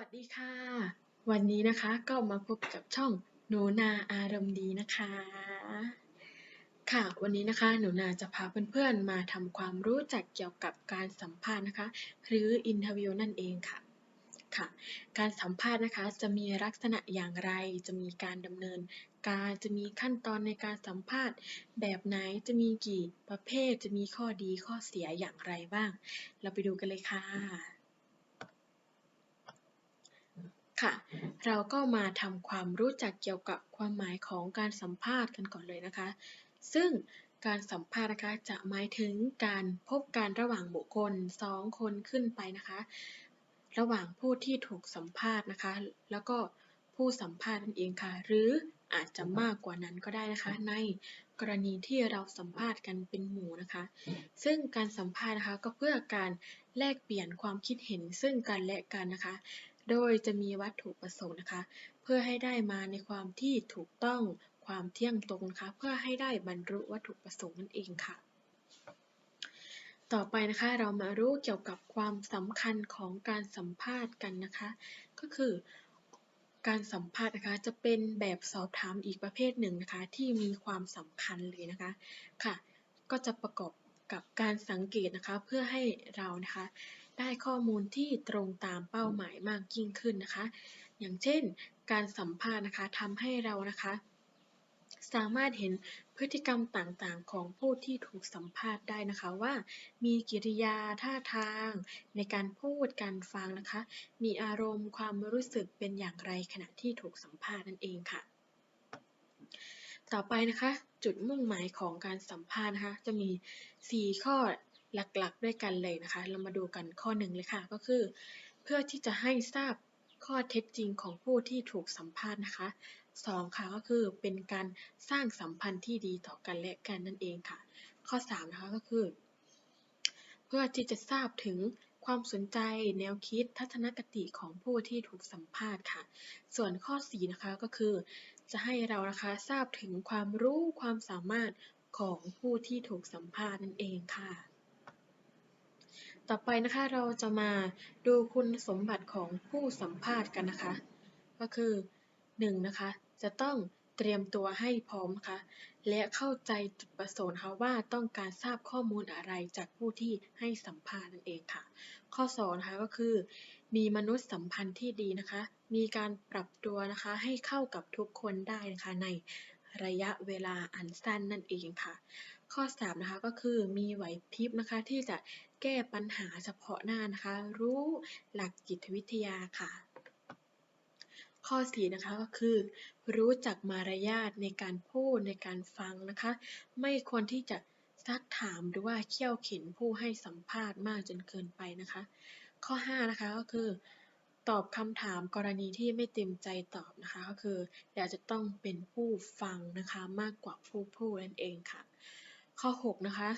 วัสดีค่ะ วันนี้นะคะก็มาพบกับช่องหนูนาอารมณ์ดีนะคะ ค่ะวันนี้นะคะหนูนาจะพาเพื่อนๆมาทำความรู้จักเกี่ยวกับการสัมภาษณ์นะคะ หรืออินเทอร์วิวนั่นเองค่ะค่ะ การสัมภาษณ์นะคะจะมีลักษณะอย่างไร จะมีการดำเนิน การจะมีขั้นตอนในการสัมภาษณ์ แบบไหนจะมีกี่ประเภทจะมีข้อดีข้อเสียอย่างไรบ้าง เราไปดูกันเลยค่ะ ค่ะ เราก็มาทำความรู้จักเกี่ยวกับความหมายของการสัมภาษณ์กันก่อนเลยนะคะ ซึ่งการสัมภาษณ์นะคะจะหมายถึงการพบกันระหว่างบุคคลสองคนขึ้นไปนะคะ ระหว่างผู้ที่ถูกสัมภาษณ์นะคะ แล้วก็ผู้สัมภาษณ์นั่นเองค่ะ หรืออาจจะมากกว่านั้นก็ได้นะคะ ในกรณีที่เราสัมภาษณ์กันเป็นหมู่นะคะ ซึ่งการสัมภาษณ์นะคะก็เพื่อการแลกเปลี่ยนความคิดเห็นซึ่งกันและกันนะคะ โดยจะมีวัตถุประสงค์นะคะ เพื่อให้ได้มาในความที่ถูกต้อง ความเที่ยงตรงนะคะ เพื่อให้ได้บรรลุวัตถุประสงค์นั่นเองค่ะ ต่อไปนะคะเรามารู้เกี่ยวกับความสำคัญของการสัมภาษณ์กันนะคะ ก็คือการสัมภาษณ์นะคะจะเป็นแบบสอบถามอีกประเภทหนึ่งนะคะที่มีความสำคัญเลยนะคะค่ะ ก็จะประกอบกับการสังเกตนะคะเพื่อให้เรานะคะ ได้ข้อมูลที่ตรงตามเป้าหมายมากยิ่งขึ้นนะคะ อย่างเช่น การสัมภาษณ์นะคะทำให้เรานะคะสามารถเห็นพฤติกรรมต่างๆ ของผู้ที่ถูกสัมภาษณ์ได้นะคะว่า มีกิริยาท่าทาง ในการพูดการฟังนะคะ มีอารมณ์ความรู้สึกเป็นอย่างไรขณะที่ถูกสัมภาษณ์นั่นเองค่ะ ต่อไปนะคะ จุดมุ่งหมายของการสัมภาษณ์นะคะ จะมี 4 ข้อ หลักๆ ด้วยกันเลยนะคะ เรามาดูกันข้อหนึ่งเลยค่ะ ก็คือ เพื่อที่จะให้ทราบข้อเท็จจริงของผู้ที่ถูกสัมภาษณ์นะคะ 2 ค่ะก็คือเป็นการสร้างสัมพันธ์ที่ดีต่อกันและกันนั่นเองค่ะ ข้อ 3 นะคะก็คือ เพื่อที่จะทราบถึงความสนใจแนวคิดทัศนคติของผู้ที่ถูกสัมภาษณ์ค่ะ ส่วนข้อ 4 นะคะก็คือ จะให้เรานะคะทราบถึงความรู้ความสามารถของผู้ที่ถูกสัมภาษณ์นั่นเองค่ะ ต่อไปนะคะเราจะมาดูคุณสมบัติของผู้สัมภาษณ์กันนะคะ ก็คือ 1. นะคะจะต้องเตรียมตัวให้พร้อมนะคะและเข้าใจจุดประสงค์นะคะว่าต้องการทราบข้อมูลอะไรจากผู้ที่ให้สัมภาษณ์นั่นเองค่ะ ข้อ2นะคะก็คือ มีมนุษยสัมพันธ์ที่ดีนะคะ มีการปรับตัวนะคะให้เข้ากับทุกคนได้นะคะในระยะเวลาอันสั้นนั่นเองค่ะ ข้อ 3 นะคะก็คือมีไหวพริบนะคะที่จะแก้ปัญหาเฉพาะหน้านะคะ รู้หลักจิตวิทยาค่ะ ข้อ 4 นะคะก็คือ รู้จักมารยาทในการพูดในการฟังนะคะ ไม่ควรที่จะซักถามหรือว่าเขี่ยวเข็นผู้ให้สัมภาษณ์มากจนเกินไปนะคะ ข้อ 5 นะคะก็คือ ตอบคำถามกรณีที่ไม่เต็มใจตอบนะคะ ก็คือเรากจะต้องเป็นผู้ฟังนะคะมากกว่าผู้พูดนั่นเองค่ะ ข้อ 6 นะคะ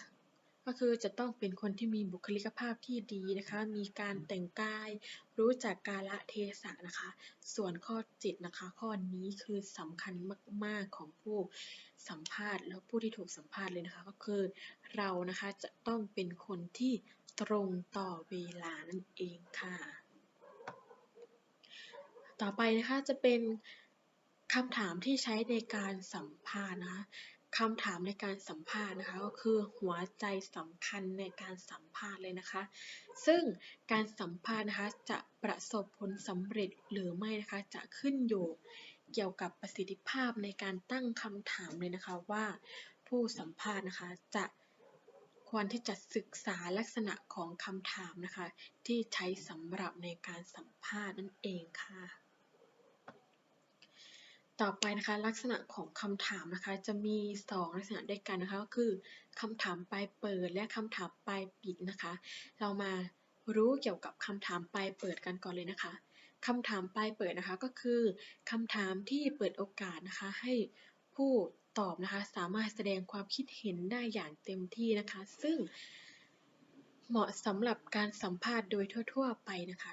ก็คือจะต้องเป็นคนที่มีบุคลิกภาพที่ดีนะคะ มีการแต่งกาย รู้จักกาลเทศะนะคะ ส่วนข้อ 7 นะคะ ข้อนี้คือสำคัญมาก ๆ ของผู้สัมภาษณ์แล้วผู้ที่ถูกสัมภาษณ์เลยนะคะ ก็คือเรานะคะจะต้องเป็นคนที่ตรงต่อเวลานั่นเองค่ะ ต่อไปนะคะจะเป็นคำถามที่ใช้ในการสัมภาษณ์นะคะ คำถามในการสัมภาษณ์นะคะก็คือหัวใจสำคัญในการสัมภาษณ์เลยนะคะ ซึ่งการสัมภาษณ์นะคะจะประสบผลสำเร็จหรือไม่นะคะจะขึ้นอยู่เกี่ยวกับประสิทธิภาพในการตั้งคำถามเลยนะคะว่าผู้สัมภาษณ์นะคะจะควรที่จะศึกษาลักษณะของคำถามนะคะ ที่ใช้สำหรับในการสัมภาษณ์นั่นเองค่ะ ต่อไปนะคะลักษณะของคำถามนะคะจะมี 2 ลักษณะด้วยกันนะคะก็คือคำถามปลายเปิดและคำถามปลายปิดนะคะ เรามารู้เกี่ยวกับคำถามปลายเปิดกันก่อนเลยนะคะคำถามปลายเปิดนะคะก็คือคำถามที่เปิดโอกาสนะคะให้ผู้ตอบนะคะสามารถแสดงความคิดเห็นได้อย่างเต็มที่นะคะ ซึ่งเหมาะสำหรับการสัมภาษณ์โดยทั่ว ๆ ไปนะคะ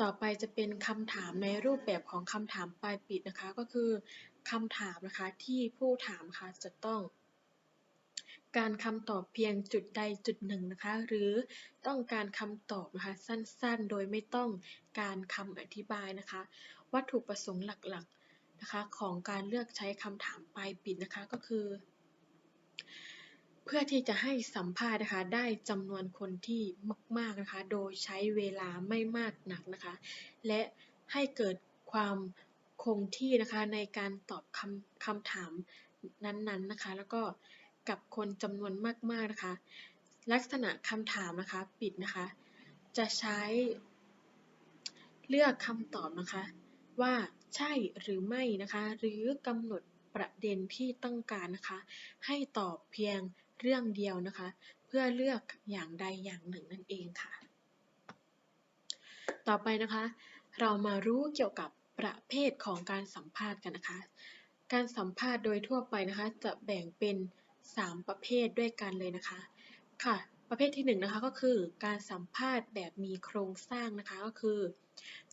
ต่อไปจะเป็นคำถามในรูปแบบของคำถามปลายปิดนะคะ ก็คือคำถามนะคะที่ผู้ถามนะคะจะต้อง การคำตอบเพียงจุดใดจุดหนึ่งนะคะ หรือต้องการคำตอบนะคะสั้นๆ โดยไม่ต้องการคำอธิบายนะคะ วัตถุประสงค์หลักๆนะคะของการเลือกใช้คำถามปลายปิดนะคะก็คือ เพื่อที่จะให้สัมภาษณ์นะคะได้จำนวนคนที่มากๆนะคะ โดยใช้เวลาไม่มากหนักนะคะ และให้เกิดความคงที่นะคะในการตอบคำคำถามนั้นๆนะคะ แล้วก็กับคนจำนวนมากๆนะคะ ลักษณะคำถามนะคะปิดนะคะ จะใช้เลือกคำตอบนะคะ ว่าใช่หรือไม่นะคะ หรือกำหนดประเด็นที่ต้องการนะคะ ให้ตอบเพียง เรื่องเดียวนะคะ เพื่อเลือกอย่างใดอย่างหนึ่งนั่นเองค่ะ ต่อไปนะคะ เรามารู้เกี่ยวกับประเภทของการสัมภาษณ์กันนะคะ การสัมภาษณ์โดยทั่วไปนะคะ จะแบ่งเป็น 3 ประเภทด้วยกันเลยนะคะ ค่ะ ประเภทที่1นนะคะก็คือการสัมภาษณ์แบบมีโครงสร้างนะคะก็คือ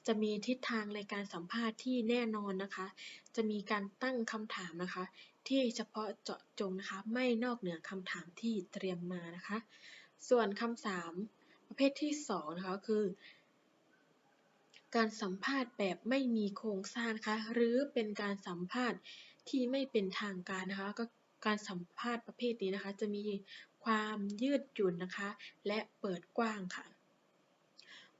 จะมีทิศทางในการสัมภาษณ์ที่แน่นอนนะคะ จะมีการตั้งคำถามนะคะ ที่เฉพาะเจาะจงนะคะ ไม่นอกเหนือคำถามที่เตรียมมานะคะ ส่วนคำสามประเภทที่2นะคะคือ การสัมภาษณ์แบบไม่มีโครงสร้างนะคะหรือเป็นการสัมภาษณ์ที่ไม่เป็นทางการนะคะก็การสัมภาษณ์ประเภทนี้นะคะ จะมีความยืดหยุ่นนะคะ และเปิดกว้างค่ะ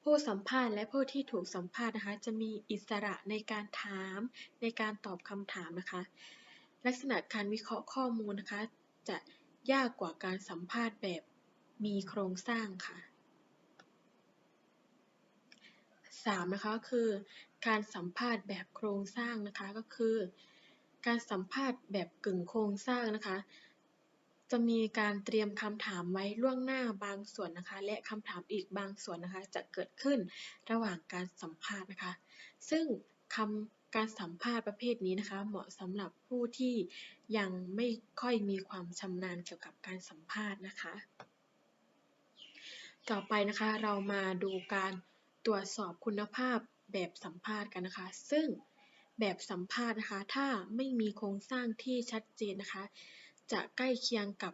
ผู้สัมภาษณ์และผู้ที่ถูกสัมภาษณ์นะคะ จะมีอิสระในการถามในการตอบคำถามนะคะ ลักษณะการวิเคราะห์ข้อมูลนะคะ จะยากกว่าการสัมภาษณ์แบบมีโครงสร้างค่ะ 3. นะคะคือการสัมภาษณ์แบบโครงสร้างนะคะก็คือ การสัมภาษณ์แบบกึ่งโครงสร้างนะคะ จะมีการเตรียมคำถามไว้ล่วงหน้าบางส่วนนะคะ และคำถามอีกบางส่วนนะคะ จะเกิดขึ้นระหว่างการสัมภาษณ์นะคะ ซึ่ง คำการสัมภาษณ์ประเภทนี้นะคะ เหมาะสำหรับผู้ที่ยังไม่ค่อยมีความชำนาญเกี่ยวกับการสัมภาษณ์นะคะ ต่อไปนะคะเรามาดูการตรวจสอบคุณภาพแบบสัมภาษณ์กันนะคะ ซึ่งแบบสัมภาษณ์นะคะ ถ้าไม่มีโครงสร้างที่ชัดเจนนะคะ จะใกล้เคียงกับ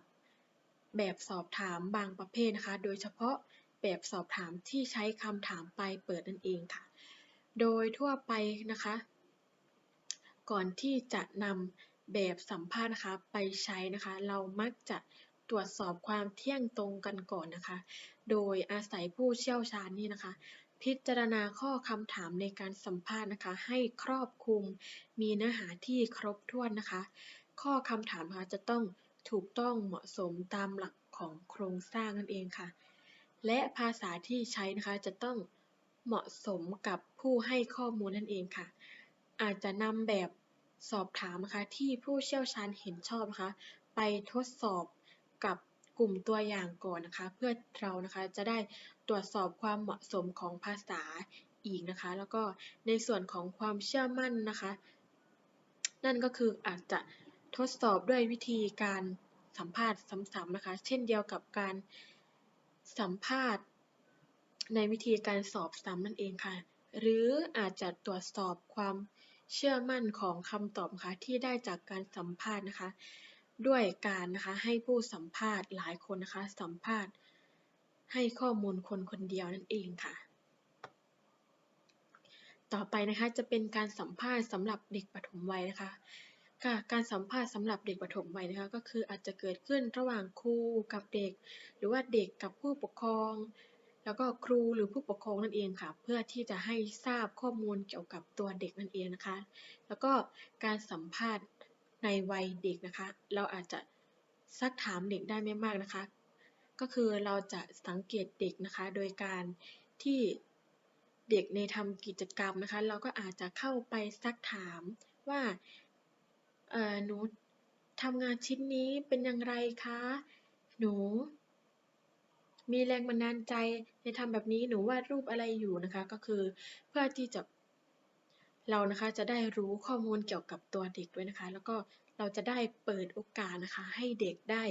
แบบสอบถามบางประเภทนะคะ โดยเฉพาะแบบสอบถามที่ใช้คำถามปลายเปิดนั่นเองค่ะ โดยทั่วไปนะคะ ก่อนที่จะนำแบบสัมภาษณ์นะคะไปใช้นะคะ เรามักจะตรวจสอบความเที่ยงตรงกันก่อนนะคะ โดยอาศัยผู้เชี่ยวชาญนี่นะคะ พิจารณาข้อคำถามในการสัมภาษณ์นะคะ ให้ครอบคลุม มีเนื้อหาที่ครบถ้วนนะคะ ข้อคำถามคะจะต้องถูกต้องเหมาะสมตามหลักของโครงสร้างนั่นเองค่ะ และภาษาที่ใช้นะคะจะต้องเหมาะสมกับ ผู้ให้ข้อมูลนั่นเองค่ะ อาจจะนำแบบสอบถามนะคะที่ผู้เชี่ยวชาญเห็นชอบนะคะไปทดสอบกับกลุ่มตัวอย่างก่อนนะคะ เพื่อเรานะคะจะได้ตรวจสอบความเหมาะสมของภาษาอีกนะคะ แล้วก็ในส่วนของความเชื่อมั่นนะคะ นั่นก็คืออาจจะทดสอบด้วยวิธีการสัมภาษณ์ซ้ำๆนะคะ เช่นเดียวกับการสัมภาษณ์ในวิธีการสอบซ้ำนั่นเองค่ะ หรืออาจจะตรวจสอบความเชื่อมั่นของคำตอบค่ะที่ได้จากการสัมภาษณ์นะคะ ด้วยการนะคะให้ผู้สัมภาษณ์หลายคนนะคะสัมภาษณ์ ให้ข้อมูลคนคนเดียวนั่นเองค่ะ ต่อไปนะคะจะเป็นการสัมภาษณ์สำหรับเด็กปฐมวัยนะคะค่ะการสัมภาษณ์สำหรับเด็กปฐมวัยนะคะก็คืออาจจะเกิดขึ้นระหว่างครูกับเด็ก หรือว่าเด็กกับผู้ปกครอง แล้วก็ครูหรือผู้ปกครองนั่นเองค่ะ เพื่อที่จะให้ทราบข้อมูลเกี่ยวกับตัวเด็กนั่นเองนะคะ แล้วก็การสัมภาษณ์ในวัยเด็กนะคะ เราอาจจะซักถามเด็กได้ไม่มากนะคะ ก็คือเราจะสังเกตเด็กนะคะ โดยการที่เด็กในทำกิจกรรมนะคะ เราก็อาจจะเข้าไปซักถามว่าเออหนูทำงานชิ้นนี้เป็นอย่างไรคะ หนู มีแรงบันดาลใจในทำแบบนี้หนูวาดรูปอะไรอยู่นะคะ ก็คือเพื่อที่จะเรานะคะจะได้รู้ข้อมูลเกี่ยวกับตัวเด็กด้วยนะคะ แล้วก็เราจะได้เปิดโอกาสนะคะ ให้เด็กได้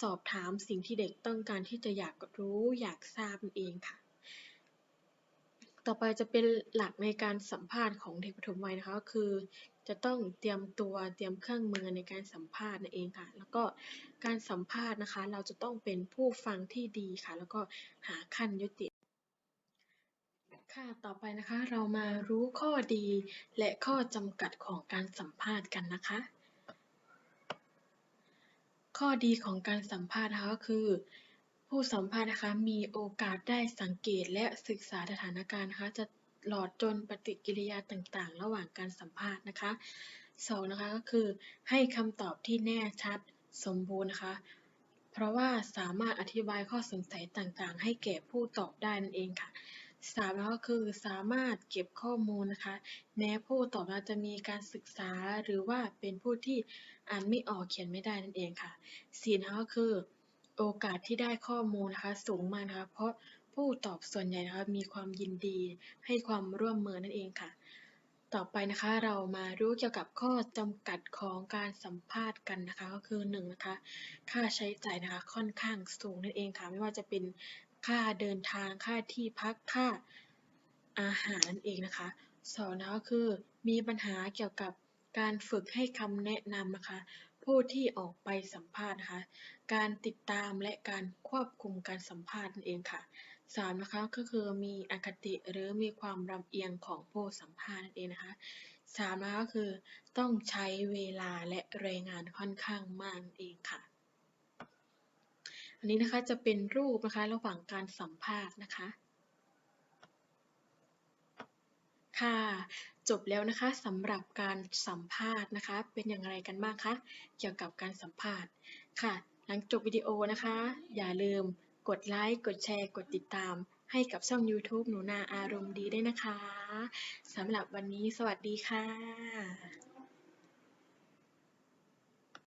สอบถามสิ่งที่เด็กต้องการที่จะอยากรู้อยากทราบเองค่ะ ต่อไปจะเป็นหลักในการสัมภาษณ์ของเด็กปฐมวัยนะคะก็คือ จะต้องเตรียมตัวเตรียมเครื่องมือในการสัมภาษณ์นั่นเองค่ะ แล้วก็การสัมภาษณ์นะคะ เราจะต้องเป็นผู้ฟังที่ดีค่ะ แล้วก็หาขั้นยุติ ค่ะ ต่อไปนะคะ เรามารู้ข้อดีและข้อจำกัดของการสัมภาษณ์กันนะคะ ข้อดีของการสัมภาษณ์นะคะก็คือผู้สัมภาษณ์นะคะมีโอกาสได้สังเกตและศึกษาสถานการณ์นะคะจะ หลอดจนปฏิกิริยาต่างๆ ระหว่างการสัมภาษณ์นะคะสองนะคะก็คือให้คำตอบที่แน่ชัดสมบูรณ์นะคะ เพราะว่าสามารถอธิบายข้อสงสัยต่างๆ ให้แก่ผู้ตอบได้นั่นเองค่ะสามนะคะก็คือสามารถเก็บข้อมูลนะคะ แม้ผู้ตอบจะมีการศึกษาหรือว่าเป็นผู้ที่อ่านไม่ออกเขียนไม่ได้นั่นเองค่ะสี่นะคะก็คือ โอกาสที่ได้ข้อมูลนะคะสูงมากนะคะ เพราะ ผู้ตอบส่วนใหญ่นะคะมีความยินดีให้ความร่วมมือนั่นเองค่ะ ต่อไปนะคะเรามารู้เกี่ยวกับข้อจำกัดของการสัมภาษณ์กันนะคะ ก็คือหนึ่งนะคะค่าใช้จ่ายนะคะค่อนข้างสูงนั่นเองค่ะไม่ว่าจะเป็นค่าเดินทางค่าที่พักค่าอาหารนั่นเองนะคะสองนะคะก็คือมีปัญหาเกี่ยวกับการฝึกให้คำแนะนำนะคะ ผู้ที่ออกไปสัมภาษณ์นะคะ การติดตามและการควบคุมการสัมภาษณ์นั่นเองค่ะ สามนะคะก็คือมีอคติหรือมีความลำเอียงของผู้สัมภาษณ์นั่นเองนะคะสามนะคะก็คือต้องใช้เวลาและแรงงานค่อนข้างมากนั่นเองค่ะ อันนี้นะคะจะเป็นรูปนะคะระหว่างการสัมภาษณ์นะคะ ค่ะจบแล้วนะคะสำหรับการสัมภาษณ์นะคะ เป็นอย่างไรกันบ้างคะเกี่ยวกับการสัมภาษณ์ค่ะ หลังจบวิดีโอนะคะ อย่าลืม กดไลค์ กดแชร์ กดติดตาม ให้กับช่อง YouTube หนูนาอารมณ์ดีด้วยนะคะ สำหรับวันนี้สวัสดีค่ะ